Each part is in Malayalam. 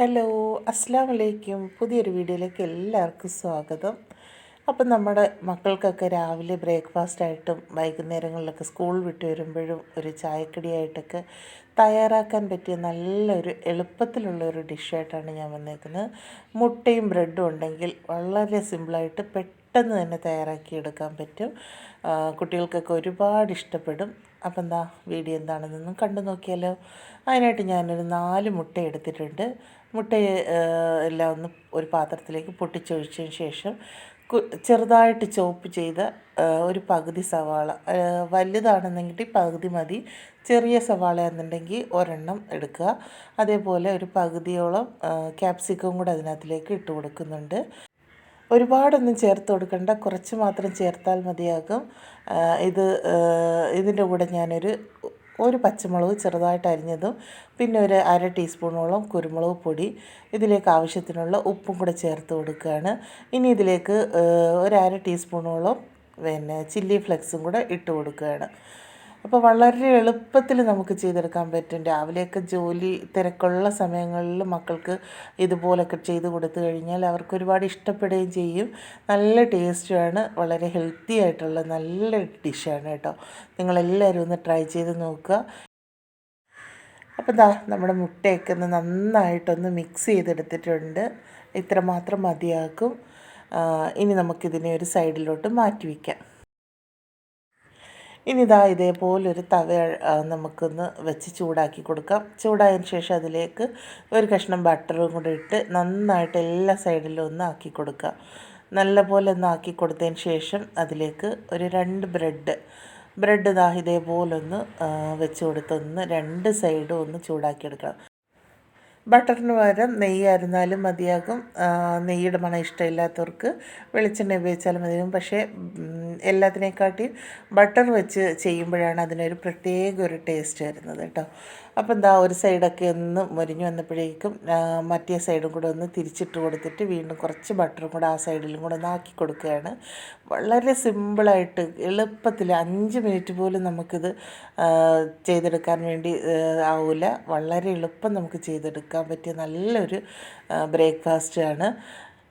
ഹലോ അസ്സാം വലൈക്കും പുതിയൊരു വീഡിയോയിലേക്ക് എല്ലാവർക്കും സ്വാഗതം. അപ്പം നമ്മുടെ മക്കൾക്കൊക്കെ രാവിലെ ബ്രേക്ക്ഫാസ്റ്റ് ആയിട്ടും വൈകുന്നേരങ്ങളിലൊക്കെ സ്കൂൾ വിട്ട് വരുമ്പോഴും ഒരു ചായക്കടിയായിട്ടൊക്കെ തയ്യാറാക്കാൻ പറ്റിയ നല്ലൊരു എളുപ്പത്തിലുള്ള ഒരു ഡിഷായിട്ടാണ് ഞാൻ വന്നേക്കുന്നത്. മുട്ടയും ബ്രെഡും ഉണ്ടെങ്കിൽ വളരെ സിമ്പിളായിട്ട് പെട്ടെന്ന് തന്നെ തയ്യാറാക്കി എടുക്കാൻ പറ്റും കുട്ടികൾക്കൊക്കെ ഒരുപാട് ഇഷ്ടപ്പെടും. അപ്പം എന്താ വീഡിയോ എന്താണെന്നൊന്നും കണ്ടു നോക്കിയാലോ. അതിനായിട്ട് ഞാനൊരു നാല് മുട്ട എടുത്തിട്ടുണ്ട്. മുട്ട എല്ലാം ഒന്ന് ഒരു പാത്രത്തിലേക്ക് പൊട്ടിച്ചൊഴിച്ചതിന് ശേഷം ചെറുതായിട്ട് ചോപ്പ് ചെയ്ത ഒരു പകുതി സവാള വലുതാണെന്നെങ്കിൽ പകുതി മതി. ചെറിയ സവാള എന്നുണ്ടെങ്കിൽ ഒരെണ്ണം എടുക്കുക. അതേപോലെ ഒരു പകുതിയോളം ക്യാപ്സിക്കം കൂടെ അതിനകത്തിലേക്ക് ഇട്ട് കൊടുക്കുന്നുണ്ട്. ഒരുപാടൊന്നും ചേർത്ത് കൊടുക്കണ്ട കുറച്ച് മാത്രം ചേർത്താൽ മതിയാകും. ഇത് ഇതിന്റെ കൂടെ ഞാനൊരു ഒരു പച്ചമുളക് ചെറുതായിട്ട് അരിഞ്ഞതും പിന്നെ ഒരു അര ടീസ്പൂണോളം കുരുമുളക് പൊടി ഇതിലേക്ക് ആവശ്യത്തിനുള്ള ഉപ്പും കൂടെ ചേർത്ത് കൊടുക്കുകയാണ്. ഇനി ഇതിലേക്ക് ഒരു അര ടീസ്പൂണോളം പിന്നെ ചില്ലി ഫ്ലെക്സും കൂടെ ഇട്ട് കൊടുക്കുകയാണ്. അപ്പോൾ വളരെ എളുപ്പത്തിൽ നമുക്ക് ചെയ്തെടുക്കാൻ പറ്റും. രാവിലെയൊക്കെ ജോലി തിരക്കുള്ള സമയങ്ങളിൽ മക്കൾക്ക് ഇതുപോലൊക്കെ ചെയ്ത് കൊടുത്തു കഴിഞ്ഞാൽ അവർക്ക് ഒരുപാട് ഇഷ്ടപ്പെടുകയും ചെയ്യും. നല്ല ടേസ്റ്റുമാണ് വളരെ ഹെൽത്തി ആയിട്ടുള്ള നല്ല ഡിഷാണ് കേട്ടോ. നിങ്ങളെല്ലാവരും ഒന്ന് ട്രൈ ചെയ്ത് നോക്കുക. അപ്പോൾ ദാ നമ്മുടെ മുട്ടയൊക്കെ ഒന്ന് നന്നായിട്ടൊന്ന് മിക്സ് ചെയ്തെടുത്തിട്ടുണ്ട്. ഇത്രമാത്രം മതിയാക്കും ഇനി നമുക്കിതിനെ ഒരു സൈഡിലോട്ട് മാറ്റി വയ്ക്കാം ഇനി ഇതാ ഇതേപോലൊരു തവ നമുക്കൊന്ന് വെച്ച് ചൂടാക്കി കൊടുക്കാം. ചൂടായതിന് ശേഷം അതിലേക്ക് ഒരു കഷ്ണം ബട്ടറും കൂടെ ഇട്ട് നന്നായിട്ട് എല്ലാ സൈഡിലും ഒന്ന് ആക്കി കൊടുക്കുക നല്ലപോലെ ഒന്ന് ആക്കി കൊടുത്തതിന് ശേഷം അതിലേക്ക് ഒരു രണ്ട് ബ്രെഡ് ബ്രെഡ് ഇതാ ഇതേപോലൊന്ന് വെച്ച് കൊടുത്തൊന്ന് രണ്ട് സൈഡും ഒന്ന് ചൂടാക്കി എടുക്കണം. ബട്ടറിന് പകരം നെയ്യായിരുന്നാലും മതിയാകും. നെയ്യിടമാണ് നെയ്യുടെ മണം ഇഷ്ടമില്ലാത്തവർക്ക് വെളിച്ചെണ്ണ ഉപയോഗിച്ചാലും മതിയാകും. പക്ഷേ എല്ലാത്തിനേക്കാട്ടിയും ബട്ടർ വെച്ച് ചെയ്യുമ്പോഴാണ് അതിനൊരു പ്രത്യേക ഒരു ടേസ്റ്റ് വരുന്നത് കേട്ടോ. അപ്പോൾ എന്താ ഒരു സൈഡൊക്കെ ഒന്ന് മുരിഞ്ഞു വന്നപ്പോഴേക്കും മറ്റേ സൈഡും കൂടെ ഒന്ന് തിരിച്ചിട്ട് കൊടുത്തിട്ട് വീണ്ടും കുറച്ച് ബട്ടറും കൂടെ ആ സൈഡിലും കൂടെ ഒന്ന് ആക്കി കൊടുക്കുകയാണ്. വളരെ സിമ്പിളായിട്ട് എളുപ്പത്തിൽ അഞ്ച് മിനിറ്റ് പോലും നമുക്കിത് ചെയ്തെടുക്കാൻ വേണ്ടി ആവില്ല വളരെ എളുപ്പം നമുക്ക് ചെയ്തെടുക്കാൻ പറ്റിയ നല്ലൊരു ബ്രേക്ക്ഫാസ്റ്റ് ആണ്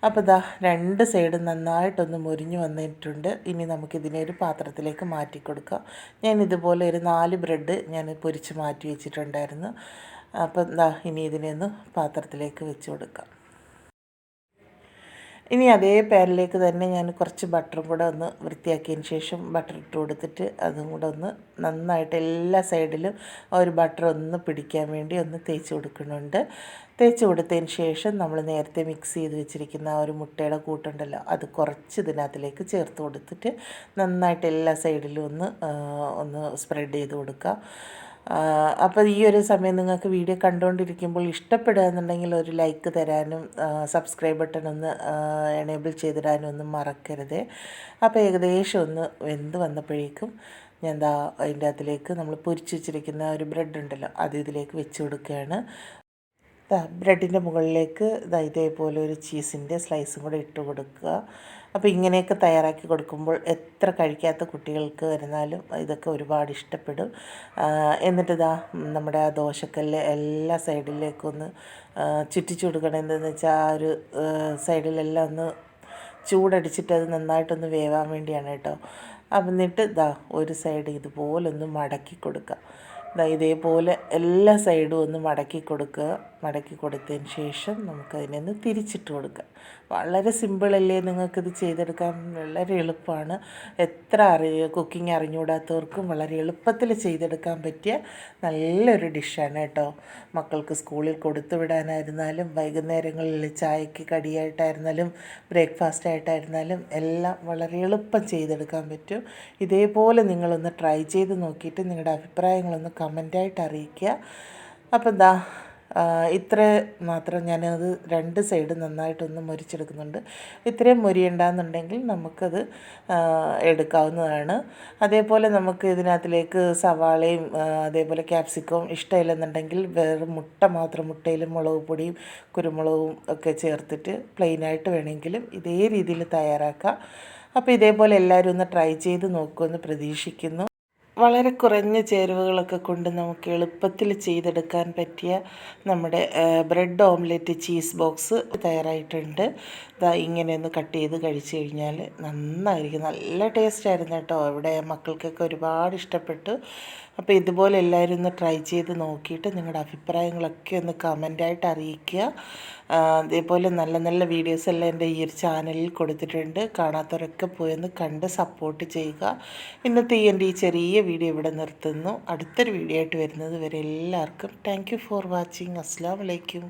അപ്പോൾ ഇതാ രണ്ട് സൈഡും നന്നായിട്ടൊന്ന് മുരിഞ്ഞു വന്നിട്ടുണ്ട്. ഇനി നമുക്കിതിനെ ഒരു പാത്രത്തിലേക്ക് മാറ്റി കൊടുക്കാം. ഞാൻ ഇതുപോലെ ഒരു നാല് ബ്രെഡ് ഞാൻ പൊരിച്ച് മാറ്റി വെച്ചിട്ടുണ്ടായിരുന്നു. അപ്പോൾ ദാ ഇനി ഇതിനെ ഒന്ന് പാത്രത്തിലേക്ക് വെച്ച് കൊടുക്കാം. ഇനി അതേ പാനിലേക്ക് തന്നെ ഞാൻ കുറച്ച് ബട്ടറും കൂടെ ഒന്ന് വൃത്തിയാക്കിയതിന് ശേഷം ബട്ടർ ഇട്ട് കൊടുത്തിട്ട് അതും കൂടെ ഒന്ന് നന്നായിട്ട് എല്ലാ സൈഡിലും ഒരു ബട്ടർ ഒന്ന് പിടിക്കാൻ വേണ്ടി ഒന്ന് തേച്ച് കൊടുക്കുന്നുണ്ട്. തേച്ച് കൊടുത്തതിന് ശേഷം നമ്മൾ നേരത്തെ മിക്സ് ചെയ്ത് വെച്ചിരിക്കുന്ന ആ ഒരു മുട്ടയുടെ കൂട്ടുണ്ടല്ലോ അത് കുറച്ച് ഇതിനകത്തിലേക്ക് ചേർത്ത് കൊടുത്തിട്ട് നന്നായിട്ട് എല്ലാ സൈഡിലും ഒന്ന് ഒന്ന് സ്പ്രെഡ് ചെയ്ത് കൊടുക്കുക. അപ്പോൾ ഈ ഒരു സമയം നിങ്ങൾക്ക് വീഡിയോ കണ്ടുകൊണ്ടിരിക്കുമ്പോൾ ഇഷ്ടപ്പെടുക എന്നുണ്ടെങ്കിൽ ഒരു ലൈക്ക് തരാനും സബ്സ്ക്രൈബ് ബട്ടൺ ഒന്ന് എനേബിൾ ചെയ്തിടാനും ഒന്നും മറക്കരുത്. അപ്പോൾ ഏകദേശം ഒന്ന് വെന്ത് വന്നപ്പോഴേക്കും ഞാൻ എന്താ അതിന്റെ അകത്തിലേക്ക് നമ്മൾ പൊരിച്ച് വെച്ചിരിക്കുന്ന ഒരു ബ്രെഡ് ഉണ്ടല്ലോ അത് ഇതിലേക്ക് വെച്ച് കൊടുക്കുകയാണ്. ബ്രെഡിന്റെ മുകളിലേക്ക് ഇതാ ഇതേപോലെ ഒരു ചീസിന്റെ സ്ലൈസും കൂടെ ഇട്ട് കൊടുക്കുക. അപ്പോൾ ഇങ്ങനെയൊക്കെ തയ്യാറാക്കി കൊടുക്കുമ്പോൾ എത്ര കഴിക്കാത്ത കുട്ടികൾക്ക് വരുന്നാലും ഇതൊക്കെ ഒരുപാട് ഇഷ്ടപ്പെടും. എന്നിട്ടിതാ നമ്മുടെ ആ ദോശക്കല്ല് എല്ലാ സൈഡിലേക്കും ഒന്ന് ആ, ചുറ്റിച്ചു കൊടുക്കണം. എന്തെന്ന് വെച്ചാൽ ആ ഒരു സൈഡിലെല്ലാം ഒന്ന് ചൂടടിച്ചിട്ട് അത് നന്നായിട്ടൊന്ന് വേവാൻ വേണ്ടിയാണ് കേട്ടോ. എന്നിട്ട് ഇതാ ഒരു സൈഡ് ഇതുപോലൊന്ന് മടക്കി കൊടുക്കുക. ഇതേപോലെ എല്ലാ സൈഡും ഒന്ന് മടക്കി കൊടുക്കുക. മടക്കി കൊടുത്തതിന് ശേഷം നമുക്കതിനെ ഒന്ന് തിരിച്ചിട്ട് കൊടുക്കുക. വളരെ സിമ്പിളല്ലേ നിങ്ങൾക്കിത് ചെയ്തെടുക്കാൻ? വളരെ എളുപ്പമാണ്. എത്ര അറി കുക്കിംഗ് അറിഞ്ഞുകൂടാത്തവർക്കും വളരെ എളുപ്പത്തിൽ ചെയ്തെടുക്കാൻ പറ്റിയ നല്ലൊരു ഡിഷാണ് കേട്ടോ. മക്കൾക്ക് സ്കൂളിൽ കൊടുത്തു വിടാനായിരുന്നാലും വൈകുന്നേരങ്ങളിൽ ചായക്ക് കടിയായിട്ടായിരുന്നാലും ബ്രേക്ക്ഫാസ്റ്റ് ആയിട്ടായിരുന്നാലും എല്ലാം വളരെ എളുപ്പം ചെയ്തെടുക്കാൻ പറ്റും. ഇതേപോലെ നിങ്ങളൊന്ന് ട്രൈ ചെയ്ത് നോക്കിയിട്ട് നിങ്ങളുടെ അഭിപ്രായങ്ങളൊന്ന് കമന്റായിട്ട് അറിയിക്കുക. അപ്പം എന്താ ഇത്ര മാത്രം ഞാനത് രണ്ട് സൈഡ് നന്നായിട്ടൊന്ന് മുരിച്ചെടുക്കുന്നുണ്ട്. ഇത്രയും മുരിയുണ്ടെന്നുണ്ടെങ്കിൽ നമുക്കത് എടുക്കാവുന്നതാണ്. അതേപോലെ നമുക്ക് ഇതിനകത്തിലേക്ക് സവാളയും അതേപോലെ ക്യാപ്സിക്കവും ഇഷ്ടമില്ലെന്നുണ്ടെങ്കിൽ വേറെ മുട്ട മാത്രം മുട്ടയിലും മുളക് പൊടിയും കുരുമുളകും ഒക്കെ ചേർത്തിട്ട് പ്ലെയിനായിട്ട് വേണമെങ്കിലും ഇതേ രീതിയിൽ തയ്യാറാക്കാം. അപ്പോൾ ഇതേപോലെ എല്ലാവരും ഒന്ന് ട്രൈ ചെയ്ത് നോക്കുമെന്ന് പ്രതീക്ഷിക്കുന്നു. വളരെ കുറഞ്ഞ ചേരുവകളൊക്കെ കൊണ്ട് നമുക്ക് എളുപ്പത്തിൽ ചെയ്തെടുക്കാൻ പറ്റിയ നമ്മുടെ ബ്രെഡ് ഓംലെറ്റ് ചീസ് ബോക്സ് തയ്യാറായിട്ടുണ്ട്. ഇതാ ഇങ്ങനെയൊന്ന് കട്ട് ചെയ്ത് കഴിച്ചു കഴിഞ്ഞാൽ നന്നായിരിക്കും. നല്ല ടേസ്റ്റ് ആയിരുന്നു കേട്ടോ. ഇവിടെ മക്കൾക്കൊക്കെ ഒരുപാട് ഇഷ്ടപ്പെട്ടു. അപ്പോൾ ഇതുപോലെ എല്ലാവരും ഒന്ന് ട്രൈ ചെയ്ത് നോക്കിയിട്ട് നിങ്ങളുടെ അഭിപ്രായങ്ങളൊക്കെ ഒന്ന് കമന്റായിട്ട് അറിയിക്കുക. അതേപോലെ നല്ല നല്ല വീഡിയോസ് എല്ലാം എന്റെ ഈ ഒരു ചാനലിൽ കൊടുത്തിട്ടുണ്ട്. കാണാത്തവരൊക്കെ പോയി ഒന്ന് കണ്ട് സപ്പോർട്ട് ചെയ്യുക. ഇന്നത്തെ എന്റെ ഈ ചെറിയ വീഡിയോ ഇവിടെ നിർത്തുന്നു. അടുത്തൊരു വീഡിയോ ആയിട്ട് വരുന്നത് വരെ എല്ലാവർക്കും താങ്ക് ഫോർ വാച്ചിങ് അസ്സാം വലൈക്കും